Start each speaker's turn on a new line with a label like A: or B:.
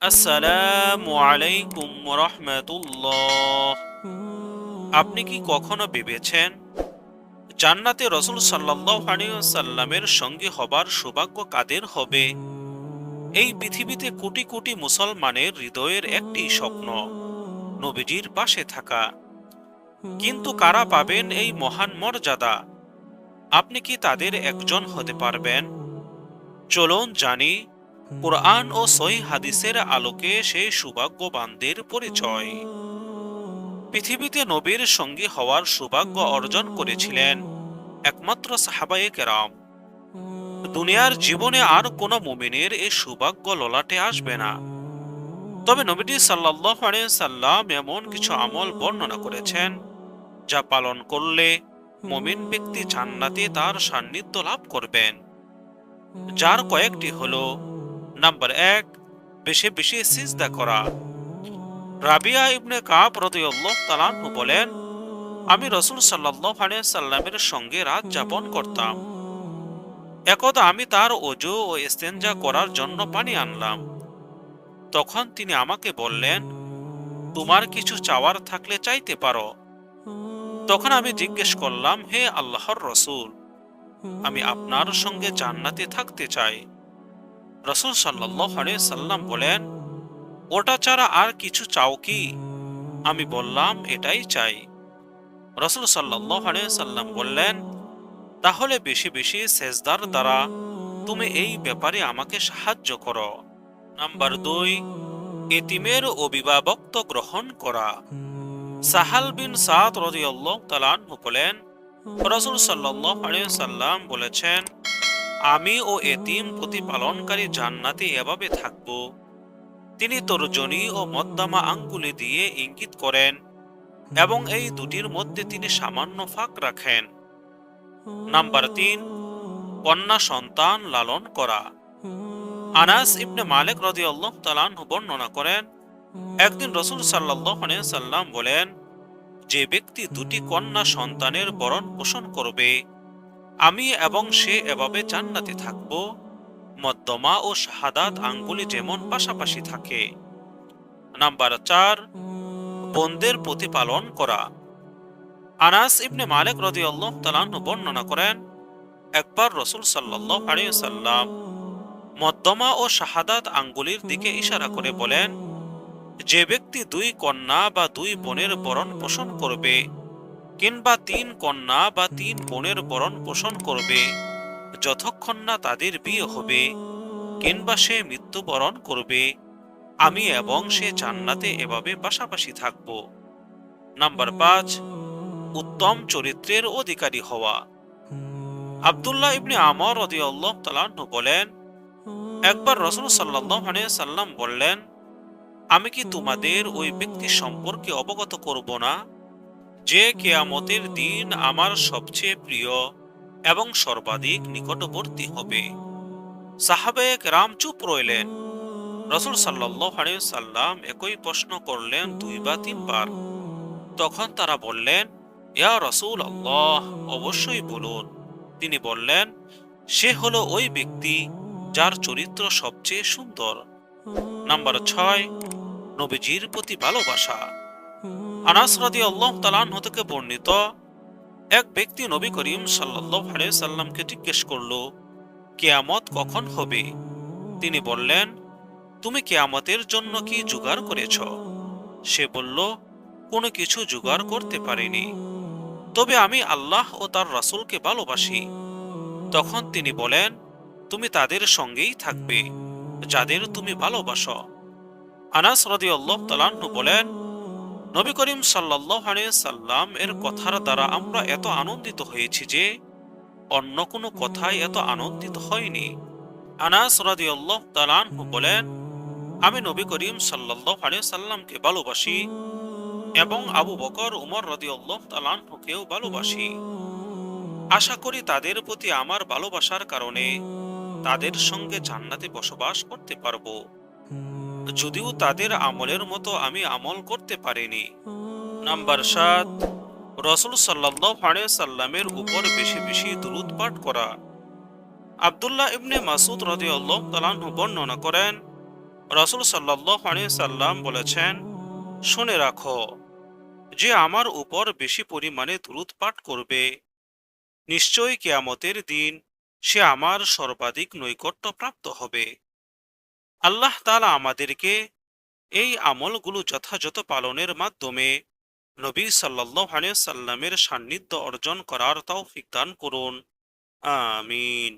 A: আসসালামু আলাইকুম রহমতুল্লাহ আপনি কি কখনো ভেবেছেন জান্নাতে রসুল সাল্লাহ সাল্লামের সঙ্গে হবার সৌভাগ্য কাদের হবে? এই পৃথিবীতে কোটি কোটি মুসলমানের হৃদয়ের একটি স্বপ্ন, নবীজির পাশে থাকা। কিন্তু কারা পাবেন এই মহান মর্যাদা? আপনি কি তাদের একজন হতে পারবেন? চলুন জানি কোরআন ও সই হাদিসের আলোকে সেই সৌভাগ্যবানদের পরিচয়। পৃথিবীতে নবীর সঙ্গী হওয়ার সৌভাগ্য অর্জন করেছিলেন একমাত্র সাহাবায়ে কেরাম। দুনিয়ার জীবনে আর কোনো মুমিনের এই সৌভাগ্য ললাটে আসবে না। তবে নবীটি সাল্লাহ সাল্লাম এমন কিছু আমল বর্ণনা করেছেন, যা পালন করলে মমিন ব্যক্তি জান্নাতে তার সান্নিধ্য লাভ করবেন। যার কয়েকটি হলো নাম্বার এক, বেশি বেশি সিজদা করা। রাবিয়া ইবনে কাব রদিউল্লাহ তালানহু বলেন, আমি রসুল সাল্লাহ সাল্লামের সঙ্গে রাত যাপন করতাম। একদা আমি তার অজু ও ইস্তেঞ্জা করার জন্য পানি আনলাম। তখন তিনি আমাকে বললেন, তোমার কিছু চাওয়ার থাকলে চাইতে পারো। তখন আমি জিজ্ঞেস করলাম, হে আল্লাহর রসুল, আমি আপনার সঙ্গে জান্নাতে থাকতে চাই। রসুল সাল্লাহ সাল্লাম বলেন, ওটা ছাড়া আর কিছু চাও কি? আমি বললাম, এটাই চাই। রসুল সাল্লাহ সাল্লাম বললেন, তাহলে বেশি বেশি সেজদার দ্বারা তুমি এই ব্যাপারে আমাকে সাহায্য করো। নাম্বার দুই, এতিমের অভিভাবক্ত গ্রহণ করা। সাহাল বিন সাদ রদিয়াল্লাহ তালানহু বলেন, রসুল সাল্লাহ সাল্লাম বলেছেন আমি ও এতিম প্রতিপালনকারী জান্নাতে এভাবে থাকব। তিনি তর্জনী ও মদ্দামা আঙ্গুলি দিয়ে ইঙ্গিত করেন এবং এই দুটির মধ্যে তিনি সামান্য ফাঁক রাখেন। নাম্বার তিন, কন্যা সন্তান লালন করা। আনাস ইবনে মালিক রদি আল্লাহ তালান বর্ণনা করেন, একদিন রসুল সাল্লাহ সাল্লাম বলেন, যে ব্যক্তি দুটি কন্যা সন্তানের বরণ পোষণ করবে আমি এবং সে এভাবে জান্নাতে থাকব, মদ্দমা ও শাহাদাত আঙ্গুলি যেমন পাশাপাশি থাকে। নাম্বার চার, বন্দের প্রতিপালন করা। আনাস ইবনে মালিক রদি আল্লাহ তালান বর্ণনা করেন, একবার রসুল সাল্লাহ সাল্লাম মদ্দমা ও শাহাদাত আঙ্গুলির দিকে ইশারা করে বলেন, যে ব্যক্তি দুই কন্যা বা দুই বোনের বরণ পোষণ করবে কিংবা তিন কন্যা বা তিন বোনের বরণ পোষণ করবে, যতক্ষণ না তাদের বিয়ে হবে, কিংবা সে মৃত্যুবরণ করবে। আমি এবং সে জান্নাতে এভাবে পাশাপাশি থাকব। নাম্বার পাঁচ, উত্তম চরিত্রের অধিকারী হওয়া। আবদুল্লাহ ইবনে আমর রদিয়াল্লাহ তালান্নু বলেন, একবার রসুল সাল্লাহ সাল্লাম বললেন, আমি কি তোমাদের ওই ব্যক্তি সম্পর্কে অবগত করব না? যে কেয়ামতের দিন আমার সবচেয়ে প্রিয় এবং সর্বাধিক নিকটবর্তী হবে। সাহাবেক রাম চুপ রইলেন। রসুল সাল্লাহ সাল্লাম একই প্রশ্ন করলেন দুই বা তিনবার। তখন তারা বললেন, ইয়া রসুল আল্লাহ অবশ্যই বলুন। তিনি বললেন, সে হলো ওই ব্যক্তি যার চরিত্র সবচেয়ে সুন্দর। নাম্বার ছয়, নবীজির প্রতি ভালোবাসা। আনাস রাদি আল্লাহ তালান থেকে বর্ণিত এক ব্যক্তি নবী করিম সাল্লাহ সাল্লামকে জিজ্ঞেস করল, কেয়ামত কখন হবে? তিনি বললেন, তুমি কেয়ামতের জন্য কি জোগাড় করেছ? সে বলল, কোনো কিছু জোগাড় করতে পারিনি। তবে আমি আল্লাহ ও তার রাসূলকে ভালোবাসি। তখন তিনি বলেন, তুমি তাদের সঙ্গেই থাকবে, যাদের তুমি ভালোবাসো। আনাস রাদিয়াল্লাহু তাআলাহু বলেন নবী করিম সাল্লাম এর কথার দ্বারা আমরা এত আনন্দিত হয়েছি যে অন্য কোনো কথায় এত আনন্দিত হয়নি। আনাস বলেন, আমি নবী করিম আলাইহি সাল্লামকে ভালোবাসি এবং আবু বকর, উমর রাদিয়াল্লাহু তাআলাহুকেও ভালোবাসি। আশা করি তাদের প্রতি আমার ভালোবাসার কারণে তাদের সঙ্গে জান্নাতে বসবাস করতে পারব। যদিও তাদের আমলের মতো আমি আমল করতে পারিনি। নাম্বার সাত, রসুল সাল্লাহ সাল্লামের উপর বেশি বেশি দুরুদ পাঠ করা। আবদুল্লাহ ইবনে মাসুদ রাদিয়াল্লাহু তাআলা বর্ণনা করেন, রসুল সাল্লাহ সাল্লাম বলেছেন, শুনে রাখো, যে আমার উপর বেশি পরিমাণে দুরুদ পাঠ করবে, নিশ্চয়ই কেয়ামতের দিন সে আমার সর্বাধিক নৈকট্য প্রাপ্ত হবে। আল্লাহ তালা আমাদেরকে এই আমলগুলো যথাযথ পালনের মাধ্যমে নবী সাল্লাহ সাল্লামের সান্নিধ্য অর্জন করার তাও দান করুন। আমিন।